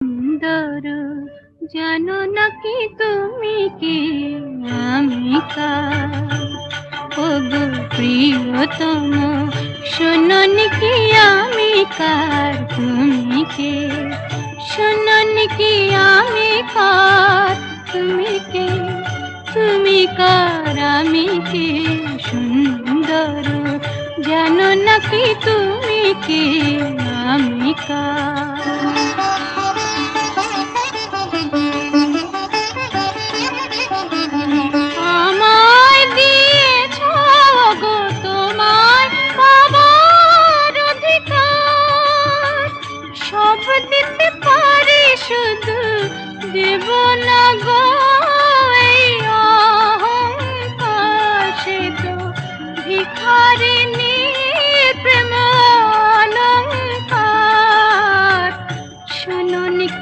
সুন্দর, জানো নাকি তুমি কি? আমি ওগো প্রিয়তম শোনন কি আমি কার? তুমি কে? শোনন কি আমি কার? তুমি কে? তুমি কার? আমি কে? সুন্দর, জানো নাকি তুমি কে? भिखा